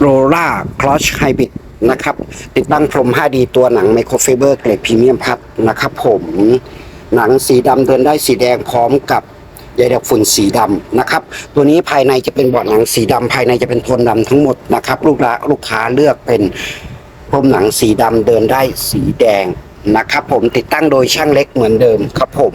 โรล่าคลอชไฮบริดนะครับ ติดตั้งพรม 5D ตัวหนังไมโครไฟเบอร์เกรดพรีเมียมพัดนะครับผมหนังสีดำเดินได้สีแดงพร้อมกับใยดักฝุ่นสีดำนะครับ ตัวนี้ภายในจะเป็นเบาะหนังสีดำภายในจะเป็นโทนดำทั้งหมดนะครับ ลูกละลูกค้าเลือกเป็นพรมหนังสีดำเดินได้สีแดงนะครับ ผมติดตั้งโดยช่างเล็กเหมือนเดิมครับผม